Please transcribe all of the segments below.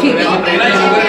ਠੀਕ ਹੈ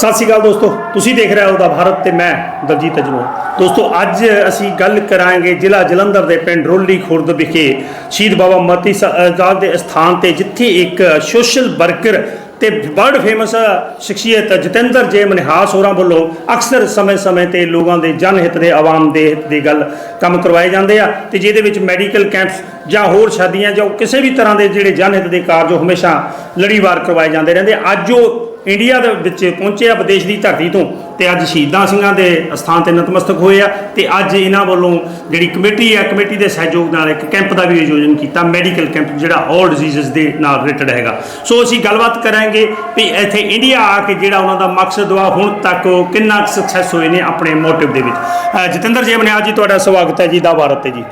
ਸਤਿ ਸ਼੍ਰੀ ਅਕਾਲ ਦੋਸਤੋ, ਤੁਸੀਂ ਦੇਖ ਰਹੇ ਹੋ ਦਾ ਭਾਰਤ ਤੇ ਮੈਂ ਦਲਜੀਤ ਅਜਨੋ ਦੋਸਤੋ, ਅੱਜ ਅਸੀਂ ਗੱਲ ਕਰਾਂਗੇ ਜ਼ਿਲ੍ਹਾ ਜਲੰਧਰ ਦੇ ਪਿੰਡ ਰੋਲੀ ਖੁਰਦ ਵਿਖੇ ਸ਼ਹੀਦ ਬਾਬਾ ਮਤੀ ਸਾਹਿਬ ਦੇ ਸਥਾਨ ਤੇ, ਜਿੱਥੇ ਇੱਕ ਸੋਸ਼ਲ ਵਰਕਰ ਤੇ ਵਰਲਡ ਫੇਮਸ ਸ਼ਖਸੀਅਤ ਜਤਿੰਦਰ ਜੇ ਮਨਹਾਸ ਹੋਰਾਂ ਵੱਲੋਂ ਅਕਸਰ ਸਮੇਂ-ਸਮੇਂ ਤੇ ਲੋਕਾਂ ਦੇ ਜਨ ਹਿੱਤ ਦੇ, ਆਵਾਮ ਦੇ ਹਿੱਤ ਦੀ ਗੱਲ ਕੰਮ ਕਰਵਾਏ ਜਾਂਦੇ ਆ ਤੇ ਜਿਹਦੇ ਵਿੱਚ ਮੈਡੀਕਲ ਕੈਂਪਸ ਜਾਂ ਹੋਰ ਸ਼ਾਦੀਆਂ ਜਾਂ ਕਿਸੇ ਵੀ ਤਰ੍ਹਾਂ ਦੇ ਜਿਹੜੇ ਜਨ ਹਿੱਤ ਦੇ ਕਾਰਜ, ਉਹ ਹਮੇਸ਼ਾ ਲੜੀਵਾਰ ਕਰਵਾਏ ਜਾਂਦੇ ਰਹਿੰਦੇ ਅੱਜ ਉਹ ਇੰਡੀਆ ਦੇ ਵਿੱਚ ਪਹੁੰਚੇ ਆ ਵਿਦੇਸ਼ ਦੀ ਧਰਤੀ ਤੋਂ ਤੇ ਅੱਜ ਸ਼ਹੀਦਾਂ ਸਿੰਘਾਂ ਦੇ ਸਥਾਨ ਤੇ ਨਤਮਸਤਕ ਹੋਏ ਆ ਤੇ ਅੱਜ ਇਹਨਾਂ ਵੱਲੋਂ ਜਿਹੜੀ ਕਮੇਟੀ ਹੈ ਕਮੇਟੀ ਦੇ ਸਹਿਯੋਗ ਨਾਲ ਇੱਕ ਕੈਂਪ ਦਾ ਵੀ ਆਯੋਜਨ ਕੀਤਾ ਮੈਡੀਕਲ ਕੈਂਪ ਜਿਹੜਾ ਆਲ ਡਿਜ਼ੀਜ਼ਸ ਦੇ ਨਾਲ ਰਿਲੇਟਡ ਹੈਗਾ। ਸੋ ਅਸੀਂ ਗੱਲਬਾਤ ਕਰਾਂਗੇ ਵੀ ਇੱਥੇ ਇੰਡੀਆ ਆ ਕੇ ਜਿਹੜਾ ਉਹਨਾਂ ਦਾ ਮਕਸਦ ਵਾ ਹੁਣ ਤੱਕ ਉਹ ਕਿੰਨਾ ਸਕਸੈਸ ਹੋਏ ਨੇ ਆਪਣੇ ਮੋਟਿਵ ਦੇ ਵਿੱਚ। ਜਤਿੰਦਰ ਜੀ ਮਨਿਆਜ ਜੀ ਤੁਹਾਡਾ ਸਵਾਗਤ ਹੈ ਜੀ ਦਾ ਭਾਰਤ ਤੇ ਜੀ।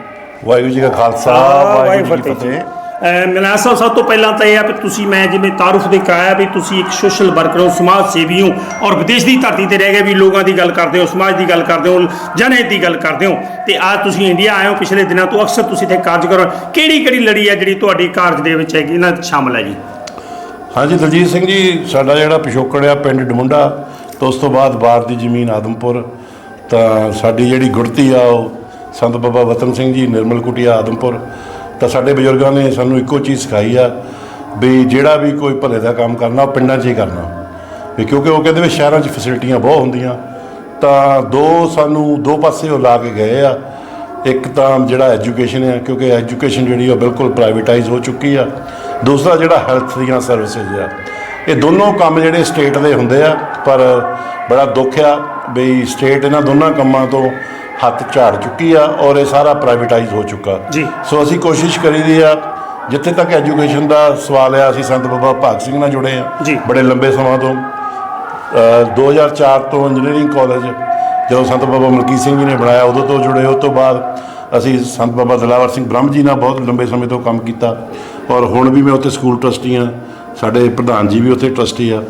ਵਾਹਿਗੁਰੂ ਜੀ ਕਾ ਖਾਲਸਾ ਵਾਹਿਗੁਰੂ ਜੀ ਕੀ ਫਤਿਹ। ਮਨਾਸ ਸਾਹਿਬ, ਸਭ ਤੋਂ ਪਹਿਲਾਂ ਤਾਂ ਇਹ ਆ ਵੀ ਤੁਸੀਂ, ਮੈਂ ਜਿਵੇਂ ਤਾਰਫ ਦੇ ਕਰਾਇਆ ਵੀ ਤੁਸੀਂ ਇੱਕ ਸੋਸ਼ਲ ਵਰਕਰ ਹੋ, ਸਮਾਜ ਸੇਵੀ ਹੋ ਔਰ ਵਿਦੇਸ਼ ਦੀ ਧਰਤੀ ਤੇ ਰਹਿ ਗਏ ਵੀ ਲੋਕਾਂ ਦੀ ਗੱਲ ਕਰਦੇ ਹੋ, ਸਮਾਜ ਦੀ ਗੱਲ ਕਰਦੇ ਹੋ, ਜਨਹਿਤ ਦੀ ਗੱਲ ਕਰਦੇ ਹੋ ਤੇ ਅੱਜ ਤੁਸੀਂ ਇੰਡੀਆ ਆਏ ਹੋ, ਪਿਛਲੇ ਦਿਨਾਂ ਤੋਂ ਅਕਸਰ ਤੁਸੀਂ ਇੱਥੇ ਕਾਰਜ ਕਰੋ ਕਿਹੜੀ ਕਿਹੜੀ ਲੜੀ ਹੈ ਜਿਹੜੀ ਤੁਹਾਡੀ ਕਾਰਜ ਦੇ ਵਿੱਚ ਹੈਗੀ, ਇਹਨਾਂ 'ਚ ਸ਼ਾਮਲ ਹੈ ਜੀ? ਹਾਂਜੀ, ਦਲਜੀਤ ਸਿੰਘ ਜੀ, ਸਾਡਾ ਜਿਹੜਾ ਪਿਛੋਕੜ ਆ, ਪਿੰਡ ਡਮੁੰਡਾ, ਤੋਂ ਉਸ ਤੋਂ ਬਾਅਦ ਬਾਹਰ ਦੀ ਜ਼ਮੀਨ ਆਦਮਪੁਰ, ਤਾਂ ਸਾਡੀ ਜਿਹੜੀ ਗੁੜਤੀ ਆ ਉਹ ਸੰਤ ਬਾਬਾ ਵਤਨ ਸਿੰਘ ਜੀ, ਨਿਰਮਲ ਕੁਟੀਆ ਆਦਮਪੁਰ ਤਾਂ ਸਾਡੇ ਬਜ਼ੁਰਗਾਂ ਨੇ ਸਾਨੂੰ ਇੱਕੋ ਚੀਜ਼ ਸਿਖਾਈ ਆ ਵੀ ਜਿਹੜਾ ਵੀ ਕੋਈ ਭਲੇ ਦਾ ਕੰਮ ਕਰਨਾ, ਉਹ ਪਿੰਡਾਂ 'ਚ ਹੀ ਕਰਨਾ। ਵੀ ਕਿਉਂਕਿ ਉਹ ਕਹਿੰਦੇ ਵੀ ਸ਼ਹਿਰਾਂ 'ਚ ਫੈਸਿਲਿਟੀਆਂ ਬਹੁਤ ਹੁੰਦੀਆਂ। ਤਾਂ ਦੋ ਸਾਨੂੰ ਦੋ ਪਾਸੇ ਉਹ ਲਾ ਕੇ ਗਏ ਆ। ਇੱਕ ਤਾਂ ਜਿਹੜਾ ਐਜੂਕੇਸ਼ਨ ਹੈ ਕਿਉਂਕਿ ਐਜੂਕੇਸ਼ਨ ਜਿਹੜੀ ਉਹ ਬਿਲਕੁਲ ਪ੍ਰਾਈਵੇਟਾਈਜ਼ ਹੋ ਚੁੱਕੀ ਆ। ਦੂਸਰਾ ਜਿਹੜਾ ਹੈਲਥ ਦੀਆਂ ਸਰਵਿਸਿਜ਼ ਆ। ਇਹ ਦੋਨੋਂ ਕੰਮ ਜਿਹੜੇ ਸਟੇਟ ਦੇ ਹੁੰਦੇ ਆ, ਪਰ ਬੜਾ ਦੁੱਖ ਆ ਵੀ ਸਟੇਟ ਇਹਨਾਂ ਦੋਨਾਂ ਕੰਮਾਂ ਤੋਂ ਹੱਥ ਝਾੜ ਚੁੱਕੀ ਆ ਔਰ ਇਹ ਸਾਰਾ ਪ੍ਰਾਈਵੇਟਾਈਜ਼ ਹੋ ਚੁੱਕਾ। ਜੀ। ਸੋ ਅਸੀਂ ਕੋਸ਼ਿਸ਼ ਕਰੀਦੀ ਆ ਜਿੱਥੇ ਤੱਕ ਐਜੂਕੇਸ਼ਨ ਦਾ ਸਵਾਲ ਆ ਅਸੀਂ ਸੰਤ ਬਾਬਾ ਭਾਗ ਸਿੰਘ ਨਾਲ ਜੁੜੇ ਆ। ਬੜੇ ਲੰਬੇ ਸਮਾਂ ਤੋਂ। ਅ, 2004 ਤੋਂ ਇੰਜੀਨੀਅਰਿੰਗ ਕਾਲਜ ਜਦੋਂ ਸੰਤ ਬਾਬਾ ਮਲਕੀਤ ਸਿੰਘ ਜੀ ਨੇ ਬਣਾਇਆ ਉਦੋਂ ਤੋਂ ਜੁੜੇ ਉਸ ਤੋਂ ਬਾਅਦ ਅਸੀਂ ਸੰਤ ਬਾਬਾ ਦਿਲਾਵਰ ਸਿੰਘ ਬ੍ਰਹਮ ਜੀ ਨਾਲ ਬਹੁਤ ਲੰਬੇ ਸਮੇਂ ਤੋਂ ਕੰਮ ਕੀਤਾ। ਔਰ ਹੁਣ ਵੀ ਮੈਂ ਉੱਥੇ ਸਕੂਲ ਟਰਸਟੀ ਹਾਂ ਸਾਡੇ ਪ੍ਰਧਾਨ ਜੀ ਵੀ ਉੱਥੇ ਟਰਸਟੀ ਆ।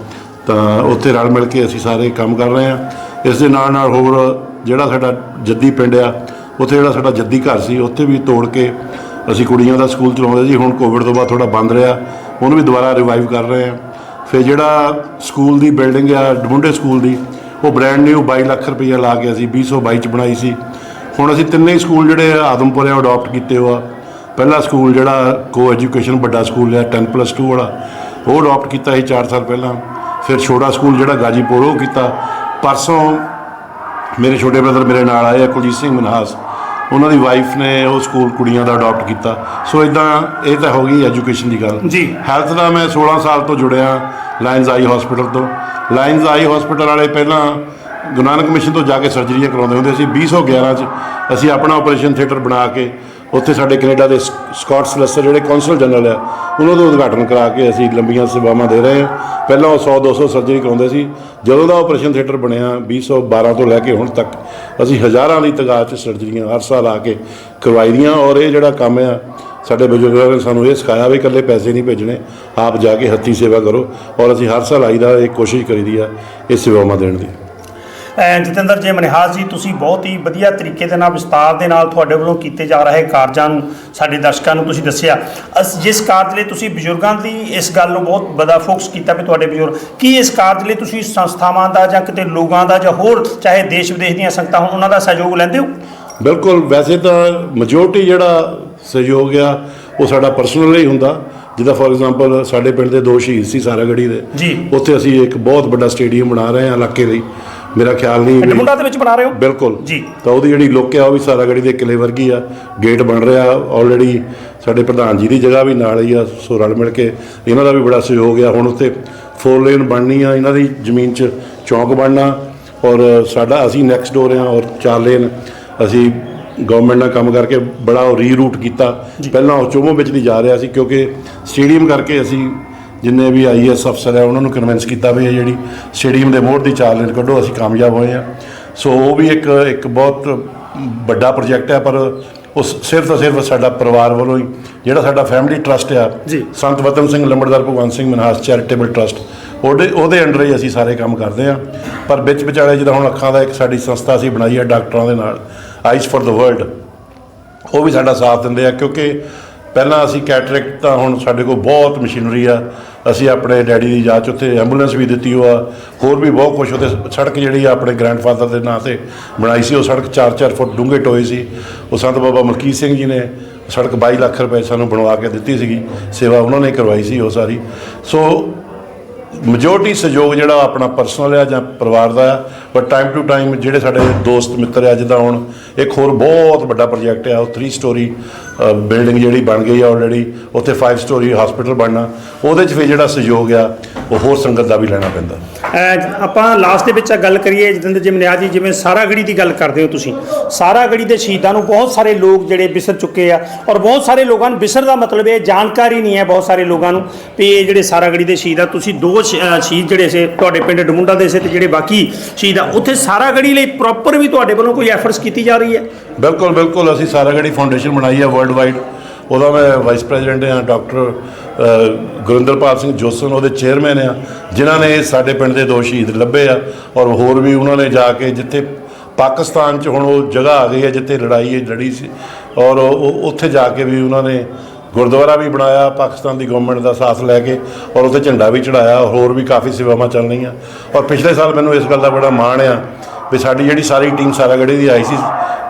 ਤਾਂ ਉੱਥੇ ਰਲ ਮਿਲ ਕੇ ਅਸੀਂ ਸਾਰੇ ਕੰਮ ਕਰ ਰਹੇ ਹਾਂ ਇਸ ਦੇ ਨਾਲ ਨਾਲ ਹੋਰ ਜਿਹੜਾ ਸਾਡਾ ਜੱਦੀ ਪਿੰਡ ਆ, ਉੱਥੇ ਜਿਹੜਾ ਸਾਡਾ ਜੱਦੀ ਘਰ ਸੀ, ਉੱਥੇ ਵੀ ਤੋੜ ਕੇ ਅਸੀਂ ਕੁੜੀਆਂ ਦਾ ਸਕੂਲ ਚਲਾਉਂਦੇ ਸੀ। ਹੁਣ ਕੋਵਿਡ ਤੋਂ ਬਾਅਦ ਥੋੜਾ ਬੰਦ ਰਿਹਾ ਉਹਨੂੰ ਵੀ ਦੁਬਾਰਾ ਰਿਵਾਈਵ ਕਰ ਰਹੇ ਹਾਂ ਫਿਰ ਜਿਹੜਾ ਸਕੂਲ ਦੀ ਬਿਲਡਿੰਗ ਆ, ਡਮੁੰਡੇ ਸਕੂਲ ਦੀ, ਉਹ ਬ੍ਰੈਂਡ ਨਿਊ 22 ਲੱਖ ਰੁਪਈਆ ਲਾ ਕੇ ਅਸੀਂ 2022 ਚ ਬਣਾਈ ਸੀ। ਹੁਣ ਅਸੀਂ ਤਿੰਨੇ ਹੀ ਸਕੂਲ ਜਿਹੜੇ ਆਦਮਪੁਰ ਆ ਉਹ ਅਡਾਪਟ ਕੀਤੇ ਹੋਆ। ਪਹਿਲਾ ਸਕੂਲ ਜਿਹੜਾ ਕੋ ਐਜੂਕੇਸ਼ਨ ਵੱਡਾ ਸਕੂਲ ਆ 10 ਪਲੱਸ 2 ਵਾਲਾ, ਉਹ ਅਡਾਪਟ ਕੀਤਾ ਸੀ 4 ਸਾਲ ਪਹਿਲਾਂ। ਫਿਰ ਛੋਟਾ ਸਕੂਲ ਜਿਹੜਾ ਗਾਜੀਪੁਰ, ਉਹ ਕੀਤਾ। ਪਰਸੋਂ ਮੇਰੇ ਛੋਟੇ ਬ੍ਰਦਰ ਮੇਰੇ ਨਾਲ ਆਏ ਆ ਕੁਲਜੀਤ ਸਿੰਘ ਮਨਹਾਸ। ਉਹਨਾਂ ਦੀ ਵਾਈਫ ਨੇ ਉਹ ਸਕੂਲ ਕੁੜੀਆਂ ਦਾ ਅਡਾਪਟ ਕੀਤਾ। ਸੋ ਇਦਾਂ ਇਹ ਤਾਂ ਹੋ ਗਈ ਐਜੂਕੇਸ਼ਨ ਦੀ ਗੱਲ। ਜੀ। ਹੈਲਥ ਦਾ ਮੈਂ 16 ਸਾਲ ਤੋਂ ਜੁੜਿਆ ਲਾਇਨਸ ਆਈ ਹਸਪੀਟਲ ਤੋਂ। ਲਾਇਨਸ ਆਈ ਹਸਪੀਟਲ ਵਾਲੇ ਪਹਿਲਾਂ ਗੁਰੂ ਨਾਨਕ ਮਿਸ਼ਨ ਤੋਂ ਜਾ ਕੇ ਸਰਜਰੀਆਂ ਕਰਾਉਂਦੇ ਹੁੰਦੇ ਸੀ। 2011 ਚ ਅਸੀਂ ਆਪਣਾ ਆਪਰੇਸ਼ਨ ਥੀਏਟਰ ਬਣਾ ਕੇ ਉੱਥੇ ਸਾਡੇ ਕੈਨੇਡਾ ਦੇ ਸ- ਸਕਾਟ ਸਲੈਸਰ ਜਿਹੜੇ ਕੌਂਸਲ ਜਨਰਲ ਆ, ਉਹਨਾਂ ਦਾ ਉਦਘਾਟਨ ਕਰਾ ਕੇ ਅਸੀਂ ਲੰਬੀਆਂ ਸੇਵਾਵਾਂ ਦੇ ਰਹੇ ਹਾਂ। ਪਹਿਲਾਂ ਉਹ 100 200 ਸਰਜਰੀ ਕਰਾਉਂਦੇ ਸੀ। ਜਦੋਂ ਦਾ ਆਪਰੇਸ਼ਨ ਥੀਏਟਰ ਬਣਿਆ 2012 ਤੋਂ ਲੈ ਕੇ ਹੁਣ ਤੱਕ, ਅਸੀਂ ਹਜ਼ਾਰਾਂ ਦੀ ਤਾਦਾਦ 'ਚ ਸਰਜਰੀਆਂ ਹਰ ਸਾਲ ਆ ਕੇ ਕਰਵਾਈ ਦੀਆਂ ਔਰ ਇਹ ਜਿਹੜਾ ਕੰਮ ਆ, ਸਾਡੇ ਬਜ਼ੁਰਗਾਂ ਨੇ ਸਾਨੂੰ ਇਹ ਸਿਖਾਇਆ ਵੀ ਇਕੱਲੇ ਪੈਸੇ ਨਹੀਂ ਭੇਜਣੇ, ਆਪ ਜਾ ਕੇ ਹੱਥੀਂ ਸੇਵਾ ਕਰੋ ਔਰ ਅਸੀਂ ਹਰ ਸਾਲ ਆਈਦਾ ਇਹ ਕੋਸ਼ਿਸ਼ ਕਰੀਦੀ ਆ, ਇਹ ਸੇਵਾਵਾਂ ਦੇਣ ਦੀ। ਜਤਿੰਦਰ ਜੇ ਮਨਿਹਾਸ ਜੀ ਤੁਸੀਂ ਬਹੁਤ ਹੀ ਵਧੀਆ ਤਰੀਕੇ ਦੇ ਨਾਲ ਵਿਸਤਾਰ ਦੇ ਨਾਲ ਤੁਹਾਡੇ ਵੱਲੋਂ ਕੀਤੇ ਜਾ ਰਹੇ ਕਾਰਜਾਂ ਨੂੰ ਸਾਡੇ ਦਰਸ਼ਕਾਂ ਨੂੰ ਤੁਸੀਂ ਦੱਸਿਆ। ਅਸ ਜਿਸ ਕਾਰਜ ਲਈ ਤੁਸੀਂ ਬਜ਼ੁਰਗਾਂ ਦੀ ਇਸ ਗੱਲ ਨੂੰ ਬਹੁਤ ਬੜਾ ਫੋਕਸ ਕੀਤਾ ਵੀ ਤੁਹਾਡੇ ਬਜ਼ੁਰਗ ਕੀ ਇਸ ਕਾਰਜ ਲਈ ਤੁਸੀਂ ਸੰਸਥਾਵਾਂ ਦਾ ਜਾਂ ਕਿਤੇ ਲੋਕਾਂ ਦਾ ਜਾਂ ਹੋਰ ਚਾਹੇ ਦੇਸ਼ ਵਿਦੇਸ਼ ਦੀਆਂ ਸੰਗਤਾਂ ਹੋਣ ਉਹਨਾਂ ਦਾ ਸਹਿਯੋਗ ਲੈਂਦੇ ਹੋ? ਬਿਲਕੁਲ ਵੈਸੇ ਤਾਂ ਮੈਜੋਰਟੀ ਜਿਹੜਾ ਸਹਿਯੋਗ ਆ ਉਹ ਸਾਡਾ ਪਰਸਨਲ ਹੀ ਹੁੰਦਾ। ਜਿੱਦਾਂ ਫੋਰ ਐਗਜ਼ਾਮਪਲ ਸਾਡੇ ਪਿੰਡ ਦੇ ਦੋ ਸ਼ਹੀਦ ਸੀ ਸਾਰਾਗੜੀ ਦੇ। ਉੱਥੇ ਅਸੀਂ ਇੱਕ ਬਹੁਤ ਵੱਡਾ ਸਟੇਡੀਅਮ ਬਣਾ ਰਹੇ ਹਾਂ ਇਲਾਕੇ ਲਈ। ਮੇਰਾ ਖਿਆਲ ਨਹੀਂ ਵੀ- ਡਮੁੰਡਾ ਦੇ ਵਿੱਚ ਬਣਾ ਰਹੇ ਹੋ? ਬਿਲਕੁਲ। ਜੀ। ਤਾਂ ਉਹਦੀ ਜਿਹੜੀ ਲੁੱਕ ਆ ਉਹ ਵੀ ਸਾਰਾਗੜੀ ਦੇ ਕਿਲੇ ਵਰਗੀ ਆ। ਗੇਟ ਬਣ ਰਿਹਾ ਆਲਰੇਡੀ ਸਾਡੇ ਪ੍ਰਧਾਨ ਜੀ ਦੀ ਜਗ੍ਹਾ ਵੀ ਨਾਲ ਹੀ ਆ ਸੋ ਰਲ ਮਿਲ ਕੇ ਇਹਨਾਂ ਦਾ ਵੀ ਬੜਾ ਸਹਿਯੋਗ ਆ। ਹੁਣ ਉੱਥੇ ਫੋਰ ਲੇਨ ਬਣਨੀ ਆ ਇਹਨਾਂ ਦੀ ਜ਼ਮੀਨ 'ਚ ਚੌਂਕ ਬਣਨਾ। ਔਰ ਸਾਡਾ ਅਸੀਂ ਨੈਕਸਟ ਡੋਰ ਆ ਔਰ ਚਾਰ ਲੇਨ ਅਸੀਂ ਗਵਰਨਮੈਂਟ ਨਾਲ ਕੰਮ ਕਰਕੇ ਬੜਾ ਰੀਰੂਟ ਕੀਤਾ। ਪਹਿਲਾਂ ਉਹ ਚੋਮੋ ਵਿੱਚ ਦੀ ਜਾ ਰਿਹਾ ਸੀ ਕਿਉਂਕਿ ਸਟੇਡੀਅਮ ਕਰਕੇ ਅਸੀਂ ਜਿੰਨੇ ਵੀ ਆਈਐਸ ਅਫਸਰ ਹੈ ਉਹਨਾਂ ਨੂੰ ਕਨਵਿੰਸ ਕੀਤਾ ਵੀ ਇਹ ਜਿਹੜੀ ਸਟੇਡੀਅਮ ਦੇ ਮੋਹਰ ਦੀ ਚਾਰ ਲੇਨ ਕੱਢੋ ਅਸੀਂ ਕਾਮਯਾਬ ਹੋਏ ਆ ਸੋ ਉਹ ਵੀ ਇੱਕ ਇੱਕ ਬਹੁਤ ਵੱਡਾ ਪ੍ਰੋਜੈਕਟ ਹੈ ਪਰ ਉਹ ਸ- ਸਿਰਫ ਤੇ ਸਿਰਫ ਸਾਡਾ ਪਰਿਵਾਰ ਵੱਲੋਂ ਹੀ ਜਿਹੜਾ ਸਾਡਾ ਫੈਮਿਲੀ ਟਰਸਟ ਆ ਜੀ। ਸੰਤ ਵਤਨ ਸਿੰਘ ਲੰਬੜਦਾਰ ਭਗਵੰਤ ਸਿੰਘ ਮਨਹਾਸ ਚੈਰੀਟੇਬਲ ਟਰਸਟ ਉਹਦੇ ਉਹਦੇ ਅੰਡਰ ਹੀ ਅਸੀਂ ਸਾਰੇ ਕੰਮ ਕਰਦੇ ਆ ਪਰ ਵਿੱਚ ਵਿਚਾਲੇ ਜਿੱਦਾਂ ਹੁਣ ਅੱਖਾਂ ਦਾ ਇੱਕ ਸਾਡੀ ਸੰਸਥਾ ਅਸੀਂ ਬਣਾਈ ਆ ਡਾਕਟਰਾਂ ਦੇ ਨਾਲ ਆਈਜ਼ ਫॉर द ਵਰਲਡ ਉਹ ਵੀ ਸਾਡਾ ਸਾਥ ਦਿੰਦੇ ਆ ਕਿਉਂਕਿ ਪਹਿਲਾਂ ਅਸੀਂ ਕੈਟਰੈਕਟ ਤਾਂ ਹੁਣ ਸਾਡੇ ਕੋਲ ਬਹੁਤ ਮਸ਼ੀਨਰੀ ਆ। ਅਸੀਂ ਆਪਣੇ ਡੈਡੀ ਦੀ ਯਾਦ 'ਚ ਉੱਥੇ ਐਂਬੂਲੈਂਸ ਵੀ ਦਿੱਤੀ ਉਹ ਆ ਹੋਰ ਵੀ ਬਹੁਤ ਕੁਝ ਉਹਦੇ ਸੜਕ ਜਿਹੜੀ ਆ ਆਪਣੇ ਗ੍ਰੈਂਡਫਾਦਰ ਦੇ ਨਾਂ ਤੇ ਬਣਾਈ ਸੀ। ਉਹ ਸੜਕ 4-4 ਫੁੱਟ ਡੂੰਘੇ ਟੋਏ ਸੀ। ਉਹ ਸੰਤ ਬਾਬਾ ਮਲਕੀਤ ਸਿੰਘ ਜੀ ਨੇ ਸੜਕ 22 ਲੱਖ ਰੁਪਏ ਸਾਨੂੰ ਬਣਵਾ ਕੇ ਦਿੱਤੀ ਸੀਗੀ। ਸੇਵਾ ਉਹਨਾਂ ਨੇ ਕਰਵਾਈ ਸੀ ਉਹ ਸਾਰੀ। ਸੋ ਮੈਜੋਰਟੀ ਸਹਿਯੋਗ ਜਿਹੜਾ ਆਪਣਾ ਪਰਸਨਲ ਆ ਜਾਂ ਪਰਿਵਾਰ ਦਾ ਆ ਬਟ ਟਾਈਮ ਟੂ ਟਾਈਮ ਜਿਹੜੇ ਸਾਡੇ ਦੋਸਤ ਮਿੱਤਰ ਆ ਜਿੱਦਾਂ ਹੁਣ, ਇੱਕ ਹੋਰ ਬਹੁਤ ਵੱਡਾ ਪ੍ਰੋਜੈਕਟ ਆ, ਉਹ 3 ਸਟੋਰੀ ਬਿਲਡਿੰਗ ਜਿਹੜੀ ਬਣ ਗਈ ਆ ਆਲਰੇਡੀ ਉੱਥੇ 5 ਸਟੋਰੀ ਹਸਪੀਟਲ ਬਣਨਾ, ਉਹਦੇ 'ਚ ਵੀ ਜਿਹੜਾ ਸਹਿਯੋਗ ਆ ਉਹ ਹੋਰ ਸੰਗਤ ਦਾ ਵੀ ਲੈਣਾ ਪੈਂਦਾ। ਅਹ ਆਪਾਂ ਲਾਸਟ ਦੇ ਵਿੱਚ ਆ ਗੱਲ ਕਰੀਏ ਜਤਿੰਦਰ ਜੀ ਮਨਿਆਜ ਜੀ ਜਿਵੇਂ ਸਾਰਾਗੜੀ ਦੀ ਗੱਲ ਕਰਦੇ ਹੋ ਤੁਸੀਂ। ਸਾਰਾਗੜੀ ਦੇ ਸ਼ਹੀਦਾਂ ਨੂੰ ਬਹੁਤ ਸਾਰੇ ਲੋਕ ਜਿਹੜੇ ਵਿਸਰ ਚੁੱਕੇ ਆ ਔਰ ਬਹੁਤ ਸਾਰੇ ਲੋਕਾਂ ਨੂੰ ਵਿਸਰ ਦਾ ਮਤਲਬ ਇਹ ਜਾਣਕਾਰੀ ਨਹੀਂ ਹੈ ਬਹੁਤ ਸਾਰੇ ਲੋਕਾਂ ਨੂੰ ਵੀ ਇਹ ਜਿਹੜੇ ਸਾਰਾਗੜੀ ਦੇ ਸ਼ਹੀਦ ਆ ਤੁਸੀਂ ਦੋ ਸ਼- ਅਹ ਸ਼ਹੀਦ ਜਿਹੜੇ ਸੇ ਤੁਹਾਡੇ ਪਿੰਡ ਡਮੁੰਡਾ ਦੇ ਸੇ ਤੇ ਜਿਹੜੇ ਬਾਕੀ ਸ਼ਹੀਦ ਆ ਉੱਥੇ ਸਾਰਾਗੜੀ ਲਈ ਪ੍ਰੋਪਰ ਵੀ ਤੁਹਾਡੇ ਵੱਲੋਂ ਕੋਈ ਐਫਰਟਸ ਕੀਤੀ ਜਾ ਰਹੀ ਹੈ? ਬਿਲਕੁਲ ਬਿਲਕੁਲ। ਅਸੀਂ ਸਾਰਾਗੜੀ ਫਾਊਂਡੇਸ਼ਨ ਬਣਾਈ ਹੈ ਵਰਲਡ ਵਾਈਡ ਉਹਦਾ ਮੈਂ ਵਾਈਸ ਪ੍ਰੈਜ਼ੀਡੈਂਟ ਹਾਂ ਡਾਕਟਰ ਗੁਰਿੰਦਰਪਾਲ ਸਿੰਘ ਜੋਸਨ, ਉਹਦੇ ਚੇਅਰਮੈਨ ਆ ਜਿਨ੍ਹਾਂ ਨੇ ਸਾਡੇ ਪਿੰਡ ਦੇ ਦੋ ਸ਼ਹੀਦ ਲੱਭੇ ਆ ਔਰ ਹੋਰ ਵੀ ਉਹਨਾਂ ਨੇ ਜਾ ਕੇ ਜਿੱਥੇ ਪਾਕਿਸਤਾਨ 'ਚ ਹੁਣ ਉਹ ਜਗ੍ਹਾ ਆ ਗਈ ਹੈ, ਜਿੱਥੇ ਲੜਾਈ ਲੜੀ ਸੀ ਔਰ ਉੱਥੇ ਜਾ ਕੇ ਵੀ ਉਹਨਾਂ ਨੇ ਗੁਰਦੁਆਰਾ ਵੀ ਬਣਾਇਆ, ਪਾਕਿਸਤਾਨ ਦੀ ਗਵਰਨਮੈਂਟ ਦਾ ਸਾਥ ਲੈ ਕੇ ਔਰ ਉੱਥੇ ਝੰਡਾ ਵੀ ਚੜਾਇਆ ਹੋਰ ਵੀ ਕਾਫੀ ਸੇਵਾਵਾਂ ਚੱਲ ਰਹੀਆਂ ਔਰ ਪਿਛਲੇ ਸਾਲ ਮੈਨੂੰ ਇਸ ਗੱਲ ਦਾ ਬੜਾ ਮਾਣ ਆ ਵੀ ਸਾਡੀ ਜਿਹੜੀ ਸਾਰੀ ਟੀਮ ਸਾਰਾਗੜੀ ਦੀ ਆਈ ਸੀ,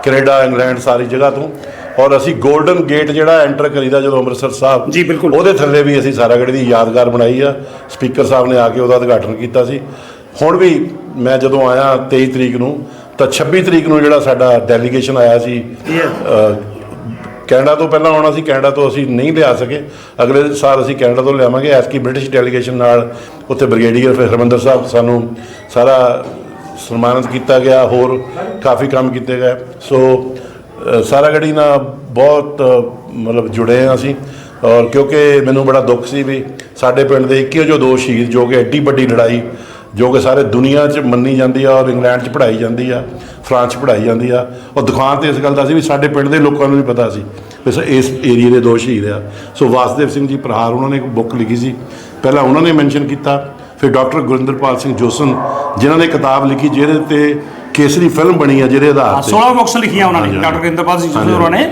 ਕੈਨੇਡਾ, ਇੰਗਲੈਂਡ, ਸਾਰੀ ਜਗ੍ਹਾ ਤੋਂ ਔਰ ਅਸੀਂ 골ਡਨ ਗੇਟ ਜਿਹੜਾ ਐਂਟਰ ਕਰੀਦਾ ਜਦੋਂ ਅੰਮ੍ਰਿਤਸਰ ਸਾਹਿਬ ਜੀ, ਬਿਲਕੁਲ। ਉਹਦੇ ਥੱਲੇ ਵੀ ਅਸੀਂ ਸਾਰਾਗੜੀ ਦੀ ਯਾਦਗਾਰ ਬਣਾਈ ਆ। ਸਪੀਕਰ ਸਾਹਿਬ ਨੇ ਆ ਕੇ ਉਹਦਾ ਉਦਘਾਟਨ ਕੀਤਾ ਸੀ। ਹੁਣ ਵੀ ਮੈਂ ਜਦੋਂ ਆਇਆ 23 ਤਰੀਕ ਨੂੰ ਤਾਂ 26 ਤਰੀਕ ਨੂੰ ਜਿਹੜਾ ਸਾਡਾ ਡੈਲੀਗੇਸ਼ਨ ਆਇਆ ਸੀ ਕੈਨੇਡਾ ਤੋਂ ਪਹਿਲਾਂ ਆਉਣਾ ਸੀ ਕੈਨੇਡਾ ਤੋਂ ਅਸੀਂ ਨਹੀਂ ਲਿਆ ਸਕੇ। ਅਗਲੇ ਸਾਲ ਅਸੀਂ ਕੈਨੇਡਾ ਤੋਂ ਲਿਆਵਾਂਗੇ। ਐਤਕੀ ਬ੍ਰਿਟਿਸ਼ ਡੈਲੀਗੇਸ਼ਨ ਨਾਲ ਉੱਥੇ ਬ੍ਰਿਗੇਡੀਅਰ ਫਿਰ ਹਰਮੰਦਰ ਸਾਹਿਬ ਸਾਨੂੰ ਸਾਰਾ ਸਨਮਾਨਿਤ ਕੀਤਾ ਗਿਆ। ਹੋਰ ਕਾਫੀ ਕੰਮ ਕੀਤੇ ਗਏ। ਸੋ ਸਾਰਾਗੜੀ ਨਾਲ ਬਹੁਤ ਮਤਲਬ ਜੁੜੇ ਹਾਂ ਅਸੀਂ। ਔਰ ਕਿਉਂਕਿ ਮੈਨੂੰ ਬੜਾ ਦੁੱਖ ਸੀ ਵੀ ਸਾਡੇ ਪਿੰਡ ਦੇ ਇੱਕੋ ਜੋ ਦੋ ਸ਼ਹੀਦ ਜੋ ਕਿ ਐਡੀ ਵੱਡੀ ਲੜਾਈ, ਜੋ ਕਿ ਸਾਰੇ ਦੁਨੀਆ 'ਚ ਮੰਨੀ ਜਾਂਦੀ ਆ ਔਰ ਇੰਗਲੈਂਡ 'ਚ ਪੜ੍ਹਾਈ ਜਾਂਦੀ ਆ, ਫਰਾਂਸ 'ਚ ਪੜ੍ਹਾਈ ਜਾਂਦੀ ਆ। ਔਰ ਦੁਕਾਨ ਤੇ ਇਸ ਗੱਲ ਦਾ ਸੀ ਵੀ ਸਾਡੇ ਪਿੰਡ ਦੇ ਲੋਕਾਂ ਨੂੰ ਵੀ ਪਤਾ ਸੀ ਵੀ ਸ- ਇਸ ਏਰੀਏ ਦੇ ਦੋ ਸ਼ਹੀਦ ਆ। ਸੋ ਵਾਸਦੇਵ ਸਿੰਘ ਜੀ ਪ੍ਰਹਾਰ ਉਹਨਾਂ ਨੇ ਇੱਕ ਬੁੱਕ ਲਿਖੀ ਸੀ। ਪਹਿਲਾਂ ਉਹਨਾਂ ਨੇ ਮੈਂਸ਼ਨ ਕੀਤਾ ਫਿਰ ਡਾਕਟਰ ਗੁਰਿੰਦਰਪਾਲ ਸਿੰਘ ਜੋਸਨ ਜਿਨ੍ਹਾਂ ਨੇ ਕਿਤਾਬ ਲਿਖੀ ਜਿਹਦੇ ਤੇ ਕੇਸਰੀ ਫਿਲਮ ਬਣੀ ਆ ਜਿਹਦੇ ਆਧਾਰ ਤੇ। 16 ਬੁੱਕਸ ਲਿਖੀਆਂ ਉਹਨਾਂ ਨੇ ਡਾਕਟਰ ਰਿੰਦਰਪਾਲ ਸਿੰਘ ਹਾਂਜੀ, ਜੀ ਹੋਰਾਂ ਨੇ।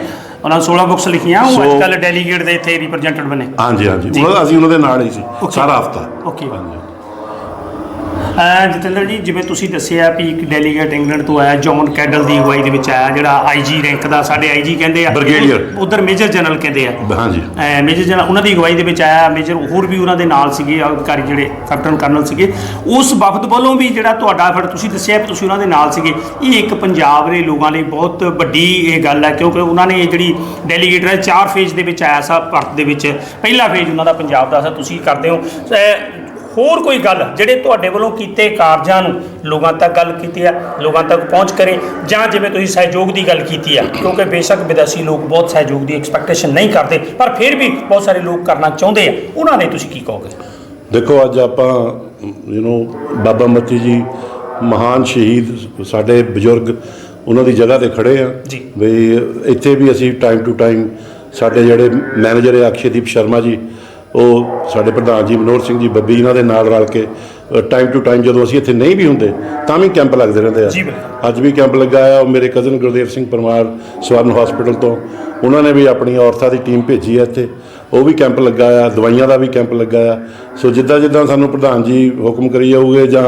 ਉਹਨਾਂ ਨੇ 16 ਬੁੱਕਸ ਲਿਖੀਆਂ ਉਹ ਅੱਜ ਕੱਲ ਡੈਲੀਗੇਟ ਦੇ ਇੱਥੇ ਰਿਪਰੈਜ਼ੈਂਟੇਟਿਵ ਬਣੇ। ਹਾਂਜੀ ਹਾਂਜੀ। ਅਸੀਂ ਉਹਨਾਂ ਦੇ ਨਾਲ ਹੀ ਸੀ ਸਾਰਾ ਹਫਤਾ। ਓਕੇ ਜਤਿੰਦਰ ਜੀ ਜਿਵੇਂ ਤੁਸੀਂ ਦੱਸਿਆ ਵੀ ਇੱਕ ਡੈਲੀਗੇਟ ਇੰਗਲੈਂਡ ਤੋਂ ਆਇਆ ਜੌਨ ਕੈਡਲ ਦੀ ਅਗਵਾਈ ਦੇ ਵਿੱਚ ਆਇਆ ਜਿਹੜਾ ਆਈਜੀ ਰੈਂਕ ਦਾ ਸਾਡੇ ਆਈਜੀ ਕਹਿੰਦੇ ਆ। Brigadier। ਉਧਰ ਮੇਜਰ ਜਨਰਲ ਕਹਿੰਦੇ ਆ। ਹਾਂਜੀ। ਮੇਜਰ ਜਨਰਲ ਉਹਨਾਂ ਦੀ ਅਗਵਾਈ ਦੇ ਵਿੱਚ ਆਇਆ ਮੇਜਰ ਹੋਰ ਵੀ ਉਹਨਾਂ ਦੇ ਨਾਲ ਸੀਗੇ ਅਧਿਕਾਰੀ ਜਿਹੜੇ ਕੈਪਟਨ ਕਰਨਲ ਸੀਗੇ। ਉਸ ਵਫਦ ਵੱਲੋਂ ਵੀ ਜਿਹੜਾ ਤੁਹਾਡਾ ਫਿਰ ਤੁਸੀਂ ਦੱਸਿਆ ਵੀ ਤੁਸੀਂ ਉਹਨਾਂ ਦੇ ਨਾਲ ਸੀਗੇ। ਇਹ ਇੱਕ ਪੰਜਾਬ ਦੇ ਲੋਕਾਂ ਲਈ ਬਹੁਤ ਵੱਡੀ ਇਹ ਗੱਲ ਹੈ ਕਿਉਂਕਿ ਉਹਨਾਂ ਨੇ ਇਹ ਜਿਹੜੀ ਡੈਲੀਗੇਟ ਹੈ ਚਾਰ ਫੇਜ਼ ਦੇ ਵਿੱਚ ਆਇਆ ਸਾ ਭਾਰਤ ਦੇ ਵਿੱਚ। ਪਹਿਲਾ ਫੇਜ਼ ਉਹਨਾਂ ਦਾ ਪੰਜਾਬ ਦਾ ਸੀ ਤੁਸੀਂ ਕਰਦੇ ਹੋ। ਹੋਰ ਕੋਈ ਗੱਲ ਜਿਹੜੇ ਤੁਹਾਡੇ ਵੱਲੋਂ ਕੀਤੇ ਕਾਰਜਾਂ ਨੂੰ ਲੋਕਾਂ ਤੱਕ ਗੱਲ ਕੀਤੀ ਆ ਲੋਕਾਂ ਤੱਕ ਪਹੁੰਚ ਕਰੇ ਜਾਂ ਜਿਵੇਂ ਤੁਸੀਂ ਸਹਿਯੋਗ ਦੀ ਗੱਲ ਕੀਤੀ ਆ ਕਿਉਂਕਿ ਬੇਸ਼ੱਕ ਵਿਦੇਸ਼ੀ ਲੋਕ ਬਹੁਤ ਸਹਿਯੋਗ ਦੀ ਐਕਸਪੈਕਟੇਸ਼ਨ ਨਹੀਂ ਕਰਦੇ ਪਰ ਫਿਰ ਵੀ ਬਹੁਤ ਸਾਰੇ ਲੋਕ ਕਰਨਾ ਚਾਹੁੰਦੇ ਆ। ਉਹਨਾਂ ਨੇ ਤੁਸੀਂ ਕੀ ਕਹੋਗੇ? ਦੇਖੋ ਅੱਜ ਆਪਾਂ ਯੂ نو ਬਾਬਾ ਮੱਤੀ ਜੀ ਮਹਾਨ ਸ਼ਹੀਦ ਸਾਡੇ ਬਜ਼ੁਰਗ ਉਹਨਾਂ ਦੀ ਜਗ੍ਹਾ ਤੇ ਖੜੇ ਆ। ਜੀ। ਵੀ ਇੱਥੇ ਵੀ ਅਸੀਂ ਟਾਈਮ ਟੂ ਟਾਈਮ ਸਾਡੇ ਜਿਹੜੇ ਮੈਨੇਜਰ ਹੈ ਅਕਸ਼ੇਦੀਪ ਸ਼ਰਮਾ ਜੀ ਉਹ ਸਾਡੇ ਪ੍ਰਧਾਨ ਜੀ ਮਨੋਹਰ ਸਿੰਘ ਜੀ ਬੱਬੀ ਇਹਨਾਂ ਦੇ ਨਾਲ ਰਲ ਕੇ ਟਾਈਮ ਟੂ ਟਾਈਮ ਜਦੋਂ ਅਸੀਂ ਇੱਥੇ ਨਹੀਂ ਵੀ ਹੁੰਦੇ ਤਾਂ ਵੀ ਕੈਂਪ ਲੱਗਦੇ ਰਹਿੰਦੇ ਆ। ਅੱਜ ਵੀ ਕੈਂਪ ਲੱਗਾ ਆ ਉਹ ਮੇਰੇ ਕਜ਼ਨ ਗੁਰਦੇਵ ਸਿੰਘ ਪਰਮਾਰ ਸਵਰਨ ਹਸਪੀਟਲ ਤੋਂ ਉਹਨਾਂ ਨੇ ਵੀ ਆਪਣੀ ਔਰਥਾ ਦੀ ਟੀਮ ਭੇਜੀ ਹੈ ਇੱਥੇ ਉਹ ਵੀ ਕੈਂਪ ਲੱਗਾ ਆ ਦਵਾਈਆਂ ਦਾ ਵੀ ਕੈਂਪ ਲੱਗਾ ਆ। ਸੋ ਜਿੱਦਾਂ ਜਿੱਦਾਂ ਸਾਨੂੰ ਪ੍ਰਧਾਨ ਜੀ ਹੁਕਮ ਕਰੀ ਜਾਊਗੇ ਜਾਂ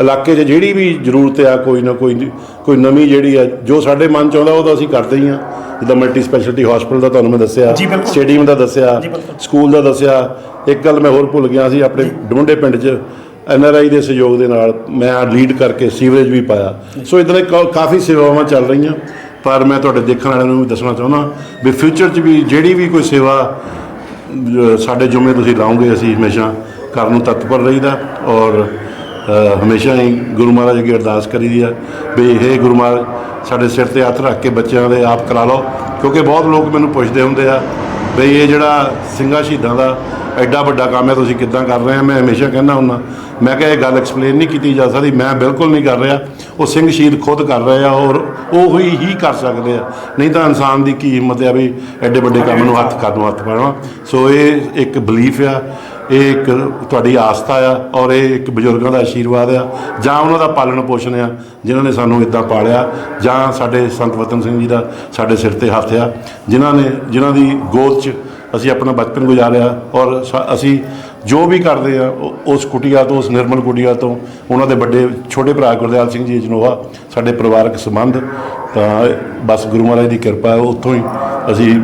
ਇਲਾਕੇ 'ਚ ਜਿਹੜੀ ਵੀ ਜ਼ਰੂਰਤ ਆ ਕੋਈ ਨਾ ਕੋਈ ਕੋਈ ਨਵੀਂ ਜਿਹੜੀ ਆ ਜੋ ਸਾਡੇ ਮਨ 'ਚ ਆਉਂਦਾ ਉਹ ਤਾਂ ਅਸੀਂ ਕਰਦੇ ਹੀ ਆ। ਜਿੱਦਾਂ ਮਲਟੀ ਸਪੈਸ਼ਲਿਟੀ ਹਸਪੀਟਲ ਦਾ ਤੁਹਾਨੂੰ ਮੈਂ ਦੱਸਿਆ। ਸਟੇਡੀਅਮ ਦਾ ਦੱਸਿਆ। ਸਕੂਲ ਦਾ ਦੱਸਿਆ। ਇੱਕ ਗੱਲ ਮੈਂ ਹੋਰ ਭੁੱਲ ਗਿਆ ਸੀ ਆਪਣੇ ਡੁੰਡੇ ਪਿੰਡ 'ਚ ਐਨ ਆਰ ਆਈ ਦੇ ਸਹਿਯੋਗ ਦੇ ਨਾਲ ਮੈਂ ਲੀਡ ਕਰਕੇ ਸੀਵਰੇਜ ਵੀ ਪਾਇਆ। ਸੋ ਇਦਾਂ ਦੇ ਕਾਫੀ ਸੇਵਾਵਾਂ ਚੱਲ ਰਹੀਆਂ ਪਰ ਮੈਂ ਤੁਹਾਡੇ ਦੇਖਣ ਵਾਲਿਆਂ ਨੂੰ ਵੀ ਦੱਸਣਾ ਚਾਹੁੰਦਾ ਵੀ ਫਿਊਚਰ 'ਚ ਵੀ ਜਿਹੜੀ ਵੀ ਕੋਈ ਸੇਵਾ ਸਾਡੇ ਜੁਮੇ ਤੁਸੀਂ ਲਾਉਂਗੇ ਅਸੀਂ ਹਮੇਸ਼ਾ ਕਰਨ ਨੂੰ ਤਤਪਰ ਰਹੀਦਾ ਔਰ ਹਮੇਸ਼ਾ ਹੀ ਗੁਰੂ ਮਹਾਰਾਜ ਅੱਗੇ ਅਰਦਾਸ ਕਰੀਦੀ ਆ ਵੀ ਇਹ ਗੁਰੂ ਮਹਾਰਾਜ, ਸਾਡੇ ਸਿਰ ਤੇ ਹੱਥ ਰੱਖ ਕੇ ਬੱਚਿਆਂ ਦੇ ਆਪ ਕਰਾ ਲਓ, ਕਿਉਂਕਿ ਬਹੁਤ ਲੋਕ ਮੈਨੂੰ ਪੁੱਛਦੇ ਹੁੰਦੇ ਆ ਵੀ ਇਹ ਜਿਹੜਾ ਸਿੰਘਾਂ ਸ਼ਹੀਦਾਂ ਦਾ ਐਡਾ ਵੱਡਾ ਕੰਮ ਹੈ, ਤੁਸੀਂ ਕਿੱਦਾਂ ਕਰ ਰਹੇ ਆ ਮੈਂ ਹਮੇਸ਼ਾ ਕਹਿੰਦਾ ਹੁੰਦਾ, ਮੈਂ ਕਿਹਾ ਇਹ ਗੱਲ ਐਕਸਪਲੇਨ ਨਹੀਂ ਕੀਤੀ ਜਾ ਸਕਦੀ, ਮੈਂ ਬਿਲਕੁਲ ਨਹੀਂ ਕਰ ਰਿਹਾ। ਉਹ ਸਿੰਘ ਸ਼ਹੀਦ ਖੁਦ ਕਰ ਰਹੇ ਆ, ਔਰ ਉਹ ਹੀ ਹੀ ਕਰ ਸਕਦੇ ਆ। ਨਹੀਂ ਤਾਂ ਇਨਸਾਨ ਦੀ ਕੀ ਹਿੰਮਤ ਆ ਵੀ ਐਡੇ ਵੱਡੇ ਕੰਮ ਨੂੰ ਹੱਥ ਕਰਨ ਨੂੰ ਹੱਥ ਪਾਉਣਾ। ਸੋ ਇਹ ਇੱਕ ਬਲੀਫ ਆ, ਇਹ ਇੱਕ ਤੁਹਾਡੀ ਆਸਥਾ ਆ, ਔਰ ਇਹ ਇੱਕ ਬਜ਼ੁਰਗਾਂ ਦਾ ਆਸ਼ੀਰਵਾਦ ਆ, ਜਾਂ ਉਹਨਾਂ ਦਾ ਪਾਲਣ ਪੋਸ਼ਣ ਆ, ਜਿਨ੍ਹਾਂ ਨੇ ਸਾਨੂੰ ਇਦਾਂ ਪਾਲਿਆ, ਜਾਂ ਸਾਡੇ ਸੰਤ ਵਤਨ ਸਿੰਘ ਜੀ ਦਾ ਸਾਡੇ ਸਿਰ ਤੇ ਹੱਥ ਆ, ਜਿਨ੍ਹਾਂ ਨੇ, ਜਿਨ੍ਹਾਂ ਦੀ ਗੋਦ 'ਚ ਅਸੀਂ ਆਪਣਾ ਬਚਪਨ ਗੁਜ਼ਾਰਿਆ ਔਰ ਅਸੀਂ ਜੋ ਵੀ ਕਰਦੇ ਆ ਉਸ ਕੁਟੀਆ ਤੋਂ, ਉਸ ਨਿਰਮਲ ਕੁਟੀਆ ਤੋਂ, ਉਹਨਾਂ ਦੇ ਵੱਡੇ ਛੋਟੇ ਭਰਾ ਗੁਰਦਿਆਲ ਸਿੰਘ ਜੀ ਜਨੋਵਾ ਸਾਡੇ ਪਰਿਵਾਰਕ ਸੰਬੰਧ, ਤਾਂ ਬਸ ਗੁਰੂ ਮਹਾਰਾਜ ਦੀ ਕਿਰਪਾ ਹੈ, ਉੱਥੋਂ ਹੀ ਅਸੀਂ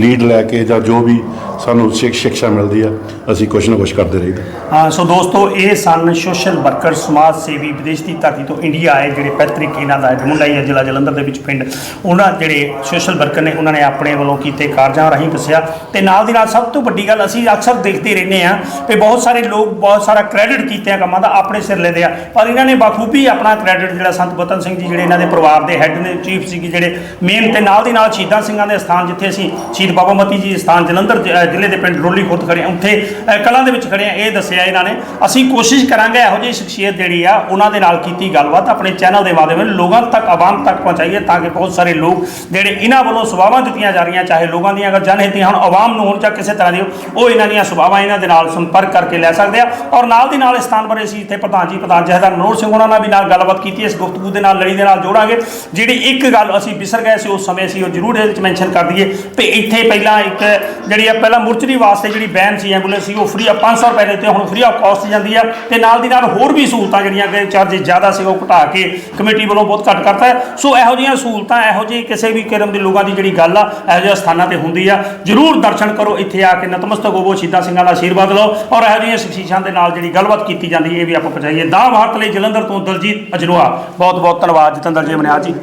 ਲੀਡ ਲੈ ਕੇ ਜਾਂ ਜੋ ਵੀ ਸਾਨੂੰ ਸਿੱਖ ਸ਼ਿਕਸ਼ਾ ਮਿਲਦੀ ਆ, ਅਸੀਂ ਕੁਛ ਨਾ ਕੁਛ ਕਰਦੇ ਰਹੀਦਾ। ਹਾਂ ਸੋ ਦੋਸਤੋ, ਇਹ ਸਨ ਸੋਸ਼ਲ ਵਰਕਰ ਸਮਾਜ ਸੇਵੀ, ਵਿਦੇਸ਼ ਦੀ ਧਰਤੀ ਤੋਂ ਇੰਡੀਆ ਆਏ ਜਿਹੜੇ ਪੈਤਰਿਕ ਇਹਨਾਂ ਦਾ ਜਮੁੰਡਾ ਹੀ ਹੈ ਜ਼ਿਲ੍ਹਾ ਜਲੰਧਰ ਦੇ ਵਿੱਚ ਪਿੰਡ। ਉਹਨਾਂ ਜਿਹੜੇ ਸੋਸ਼ਲ ਵਰਕਰ ਨੇ, ਉਹਨਾਂ ਨੇ ਆਪਣੇ ਵੱਲੋਂ ਕੀਤੇ ਕਾਰਜਾਂ ਰਾਹੀਂ ਦੱਸਿਆ। ਤੇ ਨਾਲ ਦੀ ਨਾਲ ਸਭ ਤੋਂ ਵੱਡੀ ਗੱਲ, ਅਸੀਂ ਅਕਸਰ ਦੇਖਦੇ ਰਹਿੰਦੇ ਆ ਕਿ ਬਹੁਤ ਸਾਰੇ ਲੋਕ ਬਹੁਤ ਸਾਰਾ ਕ੍ਰੈਡਿਟ ਕੀਤੇ ਆ ਕੰਮਾਂ ਦਾ ਆਪਣੇ ਸਿਰ ਲੈਂਦੇ ਆ। ਪਰ ਇਹਨਾਂ ਨੇ ਬਾਖੂਬੀ ਆਪਣਾ ਕ੍ਰੈਡਿਟ ਜਿਹੜਾ ਸੰਤ ਬਤਨ ਸਿੰਘ ਜੀ, ਜਿਹੜੇ ਇਹਨਾਂ ਦੇ ਪਰਿਵਾਰ ਦੇ ਹੈੱਡ ਨੇ ਚੀਫ ਸੀ ਜਿਹੜੇ ਮੇਨ ਤੇ ਨਾਲ ਦੀ ਨਾਲ ਸ਼ਹੀਦਾਂ ਸਿੰਘਾਂ ਦੇ ਸਥਾਨ ਜਿੱਥੇ ਅਸੀਂ ਸ਼ਹੀਦ ਬਾਬਾ ਮਤੀ ਜੀ ਸਥਾਨ ਜਲੰਧਰ ਜ਼ਿਲ੍ਹੇ ਦੇ ਪਿੰਡ ਰੋਲੀ ਖੁਰਦ ਖੜੇ ਹਾਂ, ਉੱਥੇ ਕਲਾਂ ਦੇ ਵਿੱਚ ਖੜੇ ਆ ਇਹ ਦੱਸਿਆ ਇਹਨਾਂ ਨੇ ਅਸੀਂ ਕੋਸ਼ਿਸ਼ ਕਰਾਂਗੇ ਇਹੋ ਜਿਹੀ ਸ਼ਖਸੀਅਤ ਜਿਹੜੀ ਆ ਉਹਨਾਂ ਦੇ ਨਾਲ ਕੀਤੀ ਗੱਲਬਾਤ ਆਪਣੇ ਚੈਨਲ ਦੇ ਮਾਧਿਅਮ ਲੋਕਾਂ ਤੱਕ ਆਵਾਮ ਤੱਕ ਪਹੁੰਚਾਈਏ ਤਾਂ ਕਿ ਬਹੁਤ ਸਾਰੇ ਲੋਕ ਜਿਹੜੇ ਇਹਨਾਂ ਵੱਲੋਂ ਸੇਵਾਵਾਂ ਦਿੱਤੀਆਂ ਜਾ ਰਹੀਆਂ ਚਾਹੇ ਲੋਕਾਂ ਦੀਆਂ ਅਗਰ ਜਨਹਿਤੀਆਂ ਹੁਣ ਆਵਾਮ ਨੂੰ ਹੋਣ ਜਾਂ ਕਿਸੇ ਤਰ੍ਹਾਂ ਦੀ ਉਹ ਇਹਨਾਂ ਦੀਆਂ ਸੇਵਾਵਾਂ ਇਹਨਾਂ ਦੇ ਨਾਲ ਸੰਪਰਕ ਕਰਕੇ ਲੈ ਸਕਦੇ ਆ। ਔਰ ਨਾਲ ਦੀ ਨਾਲ ਇਸ ਸਥਾਨ ਬਾਰੇ ਅਸੀਂ ਇੱਥੇ ਪ੍ਰਧਾਨ ਜੀ ਪ੍ਰਧਾਨ ਜਹਦਾਰ ਮਨੋਹਰ ਸਿੰਘ ਉਹਨਾਂ ਨਾਲ ਵੀ ਨਾਲ ਗੱਲਬਾਤ ਕੀਤੀ ਇਸ ਗੁਫ਼ਤਗੂ ਦੇ ਨਾਲ ਲੜੀ ਦੇ ਨਾਲ ਜੋੜਾਂਗੇ। ਜਿਹੜੀ ਇੱਕ ਗੱਲ ਅਸੀਂ ਵਿਸਰ ਗਏ ਸੀ ਉਸ ਸਮੇਂ ਸੀ ਉਹ ਜ਼ਰੂਰ ਇਹਦੇ ਵਿੱਚ ਮੈਂਸ਼ਨ ਕਰ ਦਈਏ। ਤੇ ਇੱਥੇ ਪਹਿਲਾਂ ਇੱਕ ਜਿਹੜੀ ਆ ਪਹਿਲਾਂ ਮੁਰਚਰੀ ਵਾਸਤੇ ਜਿਹੜੀ ਬੈਨ ਸੀ ਐਂਬੂਲੈਂਸ ਸੀ, ਉਹ ਫ੍ਰੀ ਆ 500 ਰੁਪਏ ਦੇ ਉੱਤੇ ਹੁਣ ਫ੍ਰੀ ਆਫ ਕਾਸਟ ਜਾਂਦੀ ਆ। ਤੇ ਨਾਲ ਦੀ ਨਾਲ ਹੋਰ ਵੀ ਸਹੂਲਤਾਂ ਜਿਹੜੀਆਂ ਕਿ ਚਾਰजेस ਜ਼ਿਆਦਾ ਸੀ, ਉਹ ਘਟਾ ਕੇ ਕਮੇਟੀ ਵੱਲੋਂ ਬਹੁਤ ਘੱਟ ਕਰਤਾ ਹੈ। ਸੋ ਇਹੋ ਜਿਹੀਆਂ ਸਹੂਲਤਾਂ, ਇਹੋ ਜਿਹੀ ਕਿਸੇ ਵੀ ਕਿਰਮ ਦੇ ਲੋਕਾਂ ਦੀ ਜਿਹੜੀ ਗੱਲ ਆ, ਇਹੋ ਜਿਹੇ ਸਥਾਨਾਂ ਤੇ ਹੁੰਦੀ ਆ। ਜ਼ਰੂਰ ਦਰਸ਼ਨ ਕਰੋ, ਇੱਥੇ ਆ ਕੇ ਨਤਮਸਤਕ ਹੋਵੋ, ਸ਼ਹੀਦਾਂ ਸਿੰਘਾਂ ਦਾ ਆਸ਼ੀਰਵਾਦ ਲਓ ਔਰ ਇਹੋ ਜਿਹੀਆਂ ਸ਼ਖਸੀਸ਼ਾਂ ਦੇ ਨਾਲ ਜਿਹੜੀ ਗੱਲਬਾਤ ਕੀਤੀ ਜਾਂਦੀ ਹੈ, ਇਹ ਵੀ ਆਪਾਂ ਪਹੁੰਚਾਈਏ। ਦਾ ਭਾਰਤ ਲਈ ਜਲੰਧਰ ਤੋਂ ਦਲਜੀਤ ਅਜਨੋਆ। ਬਹੁਤ ਬਹੁਤ ਧੰਨਵਾਦ, ਜਤਿੰਦਰ ਜੀ ਮਨਿਆਜ ਜੀ।